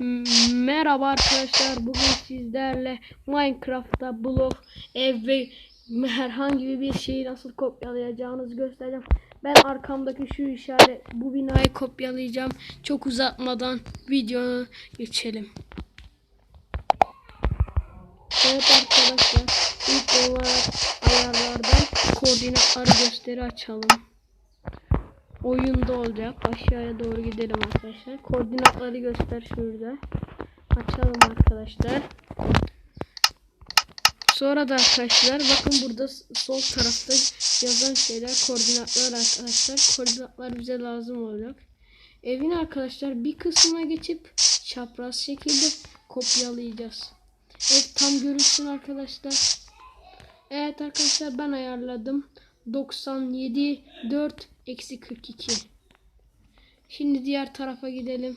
Merhaba arkadaşlar. Bugün sizlerle Minecraft'ta blok, ev herhangi bir şeyi nasıl kopyalayacağınızı göstereceğim. Ben arkamdaki şu işaret bu binayı kopyalayacağım. Çok uzatmadan videoya geçelim. Evet arkadaşlar ilk olarak ayarlardan koordinatları gösteri açalım. Oyunda olacak. Aşağıya doğru gidelim arkadaşlar. Koordinatları göster şurada. Açalım arkadaşlar. Sonra da arkadaşlar bakın burada sol tarafta yazan şeyler koordinatlar arkadaşlar. Koordinatlar bize lazım olacak. Evin arkadaşlar bir kısmına geçip çapraz şekilde kopyalayacağız. Ev tam görünsün arkadaşlar. Evet arkadaşlar ben ayarladım. 97 4 eksi 42. Şimdi diğer tarafa gidelim.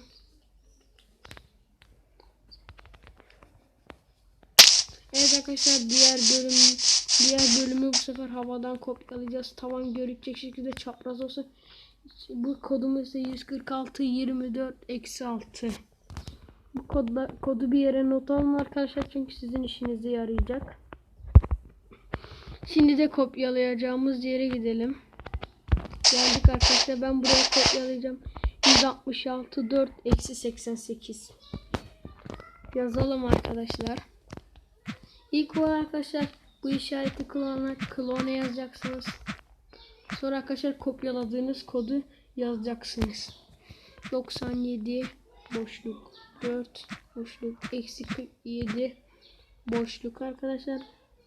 Evet arkadaşlar diğer bölüm diğer bölümü bu sefer havadan kopyalayacağız. Tavan görükecek şekilde çapraz olsun. Bu kodumuz ise 146 24 eksi 6. Bu kodla, kodu bir yere not alın arkadaşlar çünkü sizin işinize yarayacak. Şimdi de kopyalayacağımız yere gidelim. Geldik arkadaşlar ben buraya kopyalayacağım. 166 4 eksi 88. Yazalım arkadaşlar. İlk olarak arkadaşlar bu işareti kullanarak klona yazacaksınız. Sonra arkadaşlar kopyaladığınız kodu yazacaksınız. 97 boşluk 4 boşluk eksi 47 boşluk arkadaşlar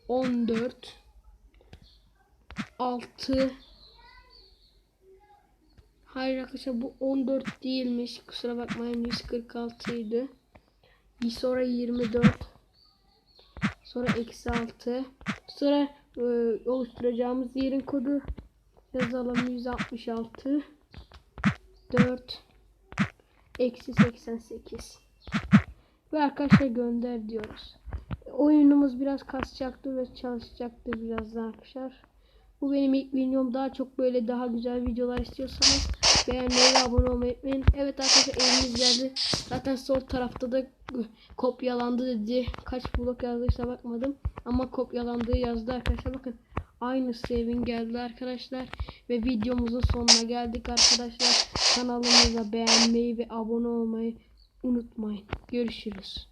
14 6 Hayır arkadaşlar bu 14 değilmiş. Kusura bakmayın 146 idi. Sonra 24 sonra eksi 6 sonra e, oluşturacağımız yerin kodu yazalım 166 4 eksi 88 ve arkadaşlar gönder diyoruz. Oyunumuz biraz kasacaktır ve çalışacaktır birazdan arkadaşlar. Bu benim ilk videom. Daha çok böyle daha güzel videolar istiyorsanız beğenmeyi ve abone olmayı unutmayın. Evet arkadaşlar evimiz geldi. Zaten sol tarafta da kopyalandı dedi. Kaç blok yazdıysa bakmadım. Ama kopyalandığı yazdı arkadaşlar. Bakın aynısı evin geldi arkadaşlar. Ve videomuzun sonuna geldik arkadaşlar. Kanalımıza beğenmeyi ve abone olmayı unutmayın. Görüşürüz.